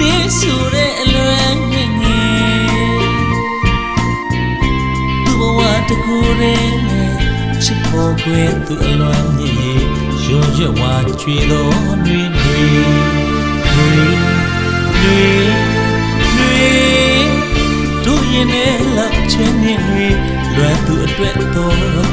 တင်းဆူတဲ့အလွမ်းငယ်ငယ်သူဘဝတကူတဲ့ချစ်ဖို့ကွယ်သူအလွမ်းငယ်ရွရွဝါချွေတော်နှွေနှွေနှွေနှွေနှွေတို့ရင်နဲ့လက်ချင်နေနှွေလွယ်သူအတွက်တော့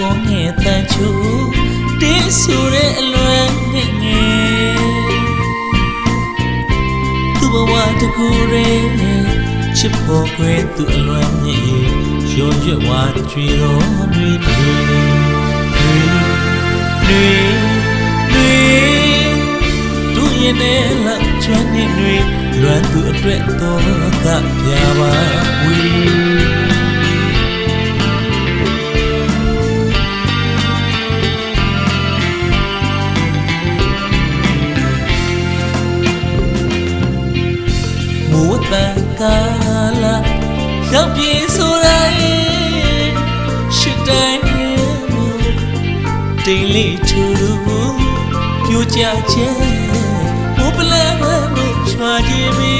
ဥအောငယ်တန်ချိုတင်းဆူတဲ့အလွမ်းငယ်ငယ်သူဘဝတကူရဲ့ချစ်ဖို့ခွဲသူအလွမ်းငယ်ရောရွက်ဝါကြွေတော်တွေတွေတွေတွေတွေတို့ရင်နဲ့လက်ချွမ်းနေတွေလွမ်းသူအတွက်တော့ကပြပါဝီ တန်ကာလာရောက်ပြေဆိုတိုင်းရှစ်တိုင်းမူတိမ်လေးချူလို့ပြိုကြချဲမိုးပလဲမလို့ချွာကြည့်ပြီ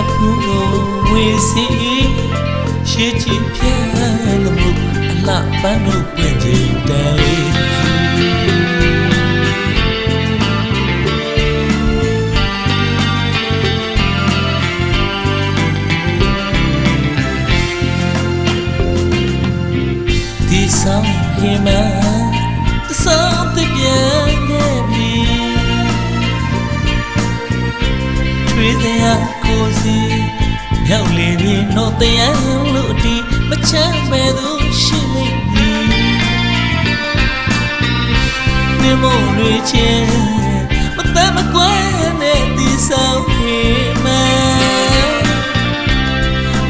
အဖူးကိုဝေစီရှေ့ချင်ပြန်လို့အလှပန်းတို့ပွင့်ကြည့်တယ် ဆောင်ဟိမတဆောင်တပြန်နေပြီထွေးတဲ့ကိုစီရောက်လေပြီတော့တရားလို့ဒီမချမ်းပဲသူရှိလိမ့်မည်နေမို့တွေချင်းမတမ်းမကွဲနဲ့ဒီဆောင်ဟိမ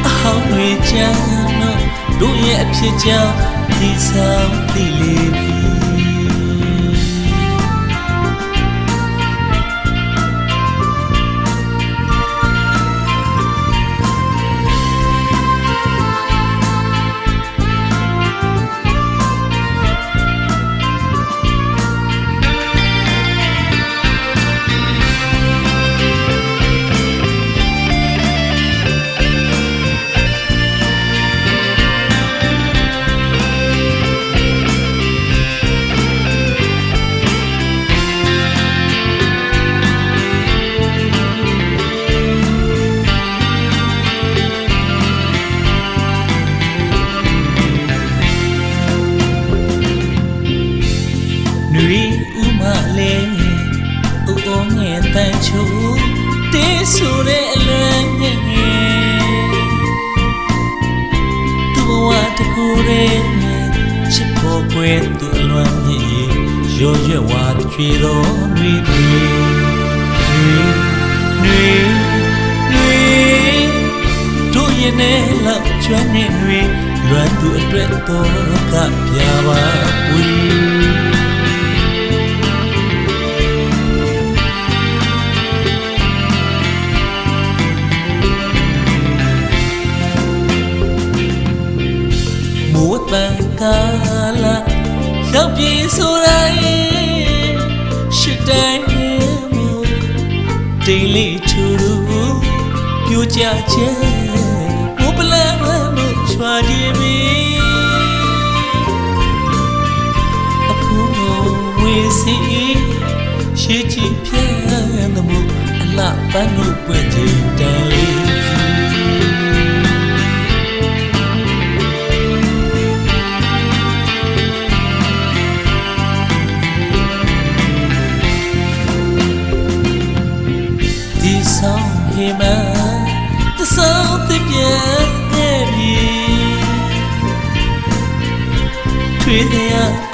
အဟောင်းတွေချမ်းတော့တို့ရဲ့အဖြစ်ကြောင့် ဒီဆောင် ချိုတေးဆူတဲ့အလွမ်းငယ်ငယ်သူဘဝတကူရဲ့ချစ်ဖို့ကွယ်သူအလွမ်းငယ်ရောရွက်ဝါချွေတော်တွေတွေတွေတွေတို့ရင်နဲ့လောက်ကျွမ်းနေတွေလွမ်းသူအတွက်တော့ကပြပါဝီ တန်ကာလာရောက်ပြေဆိုတိုင်းရှစ်တိုင်းမူတိမ်လေးချူလို့ပြိုကြချဲမိုးပလဲမလို့ချွာကြည့်ပြီအဖူးကိုဝေစီရှေ့ချီပြန်သမှုအလှပန်းလို့ပွင့်ကြည့်တန်လေး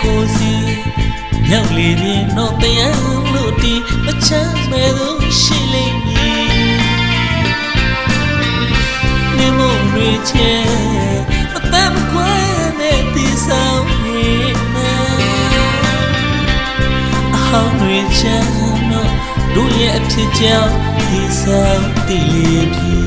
ကိုစီရောက်လေပြီတော့တရားလို့ဒီမချမ်းမဲ့လို့ရှိလိမ့်မည်နေမို့တွေချဲမတမ်းကွယ်နဲ့ဒီဆောင်ဟိမတွေချမ်းတော့တို့ရဲ့အဖြစ်ကြောင့်ဒီဆောင်တည်လေးပြီ